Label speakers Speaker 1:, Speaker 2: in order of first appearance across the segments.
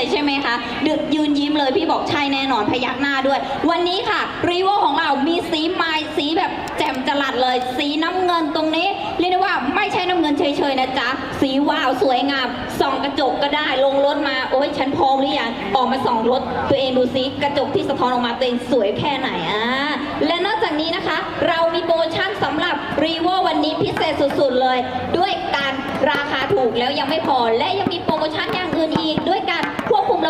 Speaker 1: เลยใช่ไหมคะ ดึกยืนยิ้มเลยพี่บอกใช่แน่นอนพยักหน้าด้วย วันนี้ค่ะรีโวของเรามีสีไม้สีแบบแจ่มจรัสเลย สีน้ำเงินตรงนี้ เรียกได้ว่าไม่ใช่น้ำเงินเฉยๆนะจ๊ะ สีว้าวสวยงามส่องกระจกก็ได้ลงรถมาโอ้ยฉันพร้อมหรือยังออกมาส่องรถ ตัวเองดูซิกระจกที่สะท้อนออกมาตัวเองสวยแค่ไหนอะและนอกจากนี้นะคะ เรามีโปรโมชั่นสำหรับรีโววันนี้พิเศษสุดๆเลยด้วยการ ราคาถูกแล้วยังไม่พอและยังมีโปรโมชั่นอย่างอื่นอีกด้วยการควบคุมระ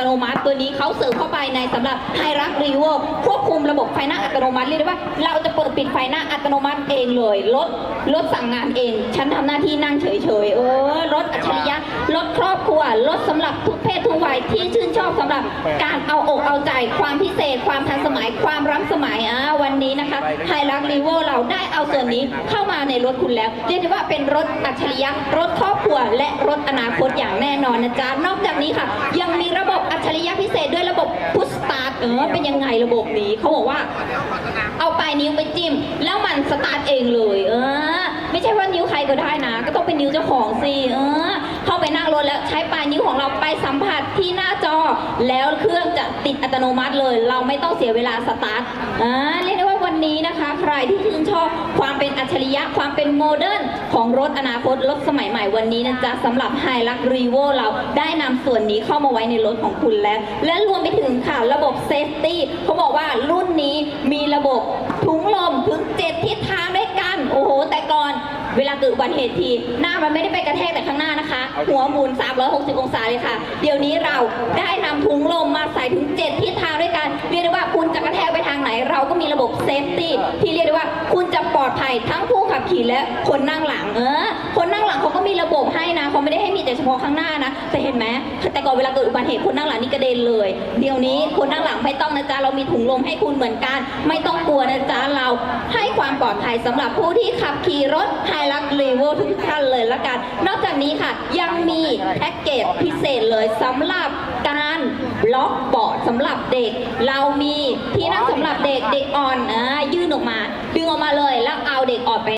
Speaker 1: ตโนมัติ ตัวนี้เขาเสริมเข้าไปในสำหรับไฮรักรีโวควบคุมระบบไฟหน้าอัตโนมัติเรียกได้ว่าเราจะเปิดปิดไฟหน้าอัตโนมัติเองเลยรถรถสั่งงานเอง ฉันทำหน้าที่นั่งเฉยๆเออรถอัจฉริยะรถครอบครัวรถสำหรับทุกเพศทุกวัยที่ชื่นชอบสำหรับการเอาอกเอาใจความพิเศษ ความทันสมัยความล้ำสมัยอะวันนี้นะคะไฮรักรีโวเราได้เอาส่วนนี้เข้ามาในรถคุณแล้วเรียกได้ว่าเป็นรถอัจฉริยะรถครอบครัวและรถอนาคตอย่างแน่นอนนะจ๊ะนอกจากนี้ค่ะ ยังมีระบบอัจฉริยะพิเศษด้วยระบบพุชสตาร์ทเออเป็นยังไงระบบนี้เขาบอกว่า เอาปลายนิ้วไปจิ้ม แล้วมันสตาร์ทเองเลย เออ ไม่ใช่ว่านิ้วใครก็ได้นะ ก็ต้องเป็นนิ้วเจ้าของสิเออ เข้าไปนั่งรถแล้วใช้ปลายนิ้วของเราไปสัมผัสที่หน้าจอ แล้วเครื่องจะติดอัตโนมัติเลย เราไม่ต้องเสียเวลาสตาร์ทอ่าเร วันนี้นะคะ ใครที่ชื่นชอบความเป็นอัจฉริยะความเป็นโมเดิร์นของรถอนาคตรถสมัยใหม่วันนี้นะจ๊ะสำหรับไฮลักรีโวเราได้นำส่วนนี้เข้ามาไว้ในรถของคุณแล้ว และรวมไปถึงค่ะระบบเซฟตี้เขาบอกว่ารุ่นนี้มีระบบถุงลมถึงเจ็ดทิศทางด้วยกัน โอ้โห แต่ก่อนเวลาเกิดอุบัติเหตุทีหน้ามันไม่ได้ไปกระแทกแต่ข้างหน้านะคะ หัวหมุน 360 องศาเลยค่ะ เดี๋ยวนี้เราได้นำถุงลมมาใส่ถึง 7 ซฟตี้ที่เรียกได้ว่าคุณจะปลอดภัยทั้งผู้ขับขี่และคนนั่งหลังเออคนนั่งหลังเขาก็มีระบบให้นะเขาไม่ได้ให้มีแต่เฉพาะข้างหน้านะแต่เห็นไหมแต่ก่อนเวลาเกิดอุบัติเหตุคนนั่งหลังนี่กระเด็นเลย เดี๋ยวนี้คนนั่งหลังไม่ต้องนะจ๊ะเรามีถุงลมให้คุณเหมือนกัน ไม่ต้องกลัวนะจ๊ะเราให้ความปลอดภัยสำหรับผู้ที่ขับขี่รถไฮลักเลเวลทุกท่านเลยละกัน นอกจากนี้ค่ะยังมีแพ็กเกจพิเศษเลยสำหรับการล็อกเบาะสำหรับเด็ก เรามีที่นั่ง เด็กเด็กอ่อนนะยื่นออกมา ดึงออกมาเลยแล้วเอาเด็กอ่อนไป